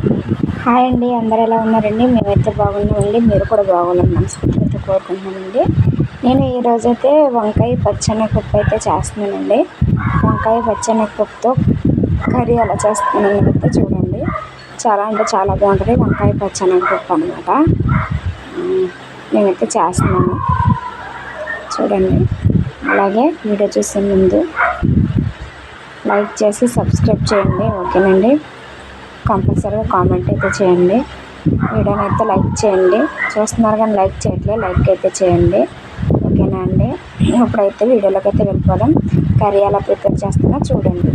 Hi అండి అందరు ఎలా ఉన్నారండి? మేమైతే బాగున్నామండి మీరు కూడా బాగున్నాం మనస్ఫూర్తిగా కోరుకుంటున్నామండి. నేను ఈ రోజైతే వంకాయ పచ్చెనగపప్పు అయితే చేస్తున్నానండి. వంకాయ పచ్చెనగపప్పుతో కర్రీ ఎలా చేస్తున్నాను అయితే చూడండి. చాలా అంటే చాలా బాగుంటుంది వంకాయ పచ్చెనగపప్పు అనమాట నేనైతే చేస్తున్నాను. చూడండి. అలాగే వీడియో చూసే ముందు లైక్ చేసి సబ్స్క్రైబ్ చేయండి ఓకేనండి? కంపల్సరీగా కామెంట్ అయితే చేయండి. వీడియోని అయితే లైక్ చేయండి. చూస్తున్నారు కానీ లైక్ చేయట్లేదు లైక్ అయితే చేయండి. ఓకేనా అండి? ఇప్పుడైతే వీడియోలోకి అయితే వెళ్ళిపోదాం. కర్రీ ఎలా ప్రిపేర్ చేస్తున్నా చూడండి.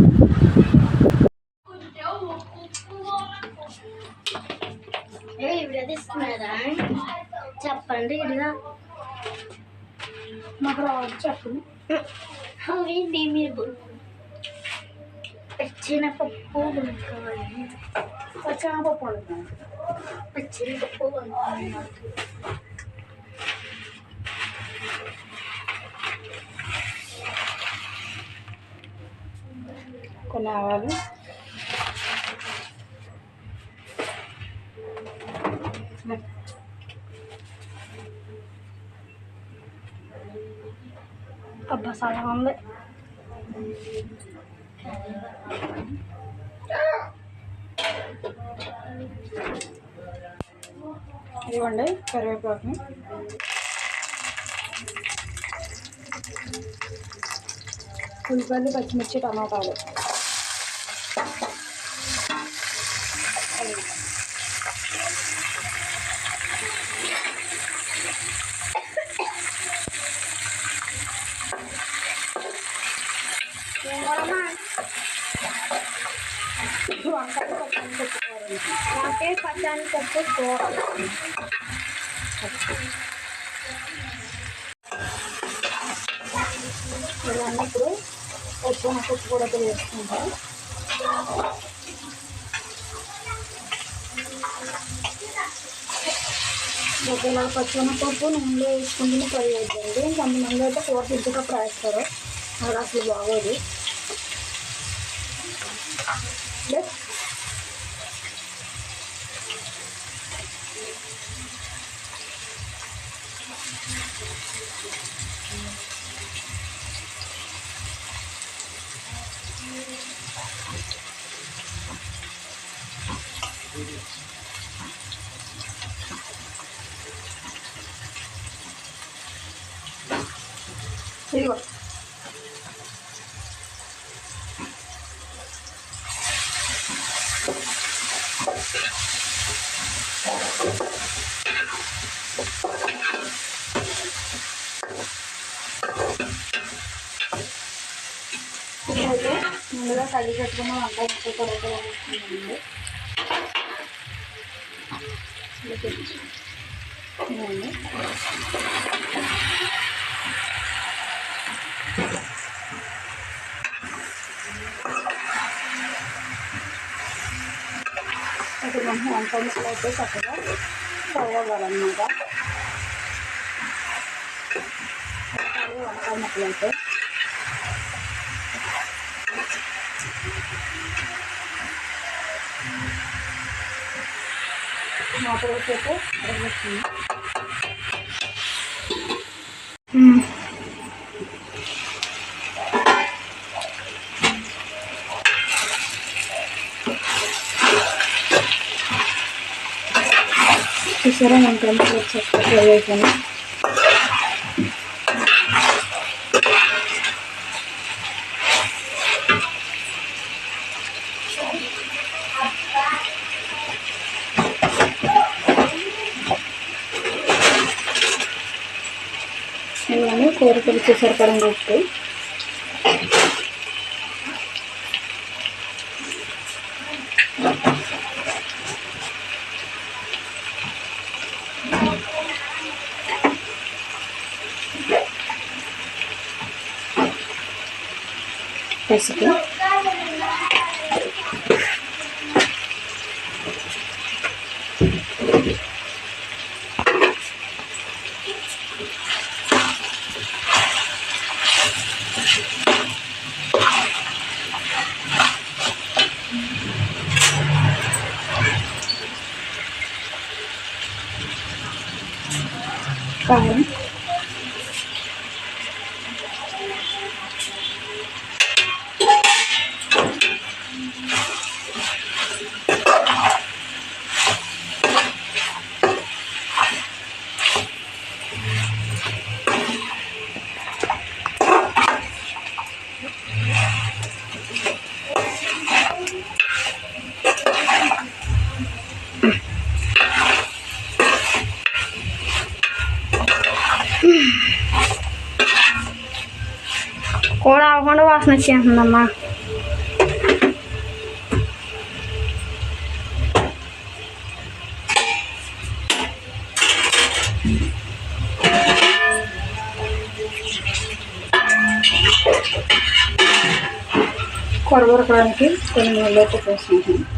చెప్పండి ఇదిగా. మాకు రావచ్చు చెప్పు అవి మీరు? పచ్చిన పప్పు వంకాయ పచ్చెనగపప్పు వండుతాను పచ్చిన పప్పు కొన్ని ఆవాలు అబ్బా సలహా ఉంది ఇదిగోండి కరివేపాకు ఉల్లిపాయలు పచ్చిమిర్చి టమాటాలు. వంకాయ పచ్చని పెట్టుకోవాలండి నాకే పచ్చాని పప్పు కూర ఇవన్నీ ఇప్పుడు ఎక్కువ ఉప్పు కూడా వేసుకుంటాం ఒకవేళ పచ్చిమిరపప్పు నూనెలో వేసుకుంటేనే ఫ్రై అవుతుంది కొంతమంది అయితే కూర తింటున్నప్పుడు వేస్తారు అది అసలు బాగోదు. ప్లస్ ఇదిగో ఇప్పుడైతే ముందుగా కడిగి పెట్టుకున్న వంకాయ ముక్కలు కూడా అయితే వేసుకున్నామండి ఇదండి ఇప్పుడు మనం వంకాయ ముక్కలు అయితే చక్కగా ఫ్రై అవ్వాలన్నమాట వంకాయ ముక్కలు అయితే మూత వేసి అయితే అరగొచ్చింది చూసారా? వంకాయ ముక్కలు చక్కగా ఫ్రై అయిపోయింది ఇవన్నీ కూర పులుసు సరిపడంగా ఉప్పు పసుపు. కారం కూర అవ్వకుండా వాసన వచ్చేస్తుందమ్మా కూర ఉడకడానికి కొన్ని నీళ్ళు అయితే పోసుకుంటాం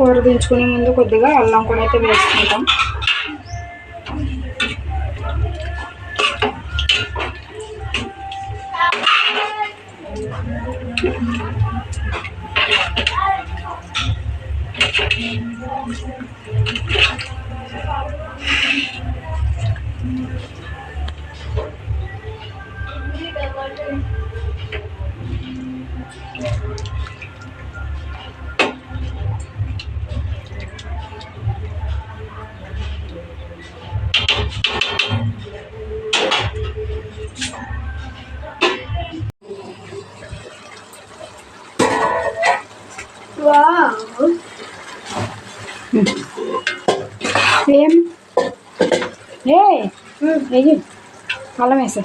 కూర దించుకునే ముందు కొద్దిగా అల్లం కూడా అయితే వేసుకుంటాం. ఏం? ఏ వెయ్యి. అల్లం వేసా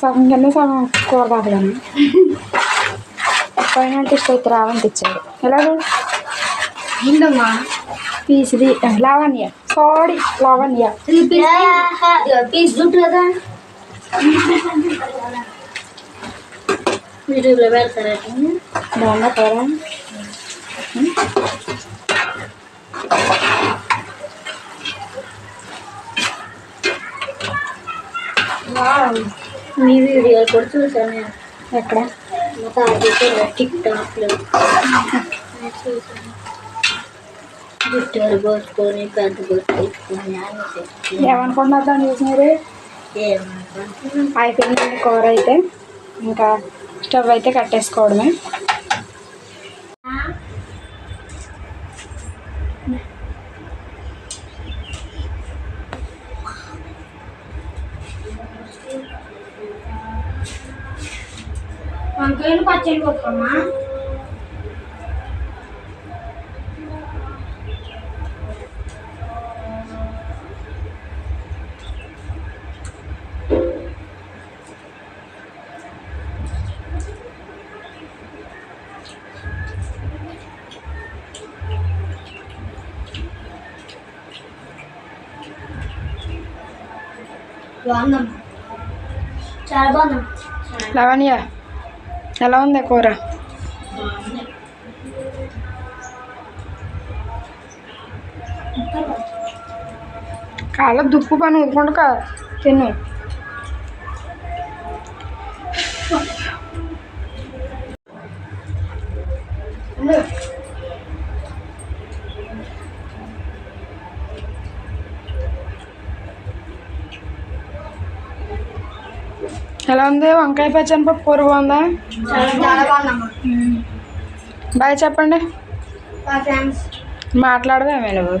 సగం కింద సగం కూర కాదు పైన అంటే ఇష్టం అయితే రావంతి ఇచ్చాడు ఎలాగో ఏంటమ్మా పీసుది లావణ్య. సారీ లావణ్య. పీస్ జుట్టు కదా యూట్యూబ్లో పెడతారా బాగుందా కూర? మీ వీడియోలు కూడా చూసాను నేను. ఎక్కడ? మా తాత టిక్ టాక్లో చూసాను జుట్టు పోసుకొని పెద్ద బొట్టు పెట్టుకొని పెట్టుకొని ఏమనుకుంటున్నారు దాన్ని చూసి మీరు? ఏమనుకుంటున్నాను అయిపోయింది కూర అయితే ఇంకా స్టవ్ అయితే కట్టేసుకోవడమే. వంకాయలు పచ్చడి కొట్టుకోమ్మా బాగుందమ్మా చాలా బాగుందమ్మా లవణ్య ఎలా ఉంది కూర? కాళ్ళ దుప్పు పని ఊరుకుంటూ తిను. ఎలా ఉంది వంకాయ పచ్చని పప్పు కూర బాగుందా బాయ్ చెప్పండి మాట్లాడవేమే నువ్వు